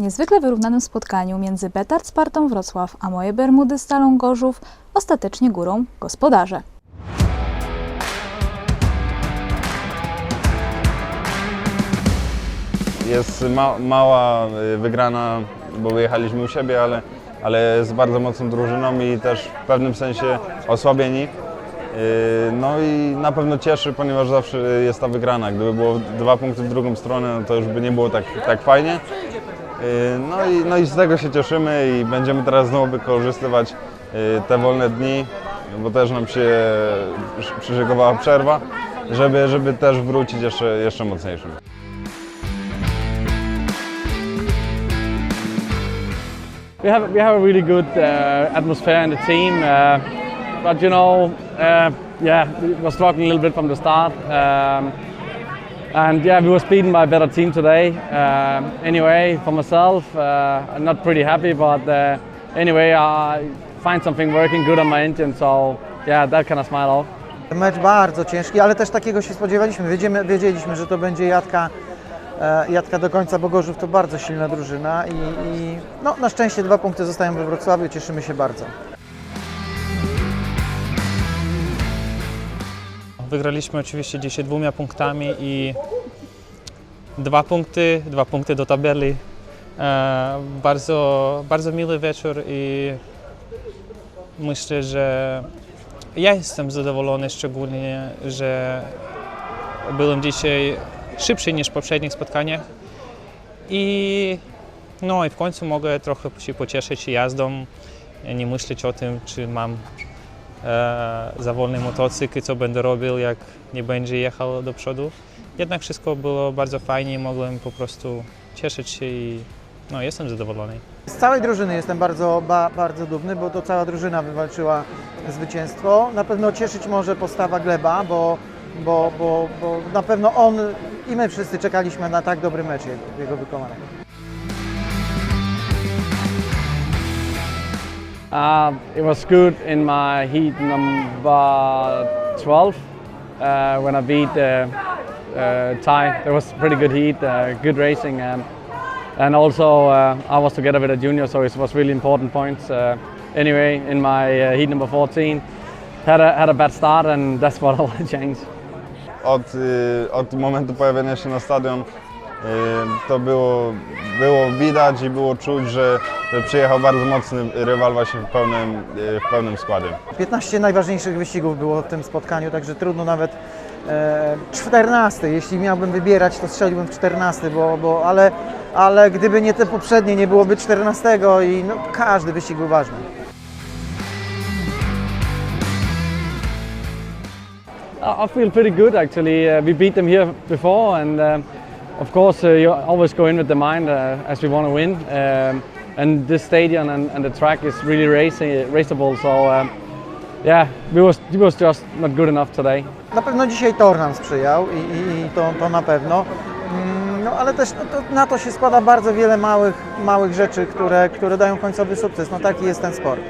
niezwykle wyrównanym spotkaniu między Betard Spartą Wrocław a moje Bermudy Stalą Gorzów ostatecznie górą gospodarze. Jest ma, mała y, wygrana, bo wyjechaliśmy u siebie, ale, ale z bardzo mocną drużyną i też w pewnym sensie osłabieni. Y, No i na pewno cieszy, ponieważ zawsze jest ta wygrana. Gdyby było dwa punkty w drugą stronę, no to już by nie było tak, tak fajnie. Y, No i, no i z tego się cieszymy i będziemy teraz znowu wykorzystywać y, te wolne dni, bo też nam się przyszykowała przerwa, żeby, żeby też wrócić jeszcze, jeszcze mocniejszym. We have we have a really good uh, atmosphere in the team, uh, but you know, uh, yeah, we were struggling a little bit from the start, um, and yeah, we was beaten by a better team today. Um anyway, for myself, uh, I'm not pretty happy, but uh, anyway, I find something working good on my engine, so yeah, that kind of smile off. Mecz bardzo ciężki, ale też takiego się spodziewaliśmy. Wiedziemy, wiedzieliśmy, że to będzie jadka, e, jadka do końca, bo Gorzów to bardzo silna drużyna i, i no, na szczęście dwa punkty zostają we Wrocławiu, cieszymy się bardzo. Wygraliśmy oczywiście dzisiaj dwoma punktami i dwa punkty, dwa punkty do tabeli. E, bardzo, bardzo miły wieczór i myślę, że ja jestem zadowolony szczególnie, że byłem dzisiaj szybszy niż w poprzednich spotkaniach i no i w końcu mogę trochę się pocieszyć jazdą, nie myśleć o tym, czy mam za wolny motocykl, co będę robił, jak nie będzie jechał do przodu. Jednak wszystko było bardzo fajnie, mogłem po prostu cieszyć się i no, jestem zadowolony. Z całej drużyny jestem bardzo, ba, bardzo dumny, bo to cała drużyna wywalczyła zwycięstwo. Na pewno cieszyć może postawa Gleba, bo, bo, bo, bo na pewno on i my wszyscy czekaliśmy na tak dobry mecz jego, jego wykonania. Uh, it was good in my heat number 12 uh, when I beat uh, uh, Ty. There was pretty good heat, uh, good racing, and and also uh, I was together with a junior, so it was really important points. Anyway, in my heat number 14, had a had a bad start, and that's what I want to change. od, y, od momentu pojawienia się na stadion to było, było widać i było czuć, że, że przyjechał bardzo mocny rywal właśnie w pełnym, y, w pełnym składzie. 15 najważniejszych wyścigów było w tym spotkaniu, także trudno nawet e, 14. Jeśli miałbym wybierać, to strzeliłbym w 14, bo, bo, ale, ale gdyby nie te poprzednie, nie byłoby 14 i no, każdy wyścig był ważny. I feel pretty good actually. Uh, we beat them here before, and um, of course, uh, you always go in with the mind uh, as we want to win. Um, and this stadium and, and the track is really racing, raceable. So um, yeah, we was it was just not good enough today. Na pewno dzisiaj tor nam sprzyjał i, i, to, to na pewno. Mm, No ale też no, to, na to się składa bardzo wiele małych, małych rzeczy, które, które dają końcowy sukces. No taki jest ten sport.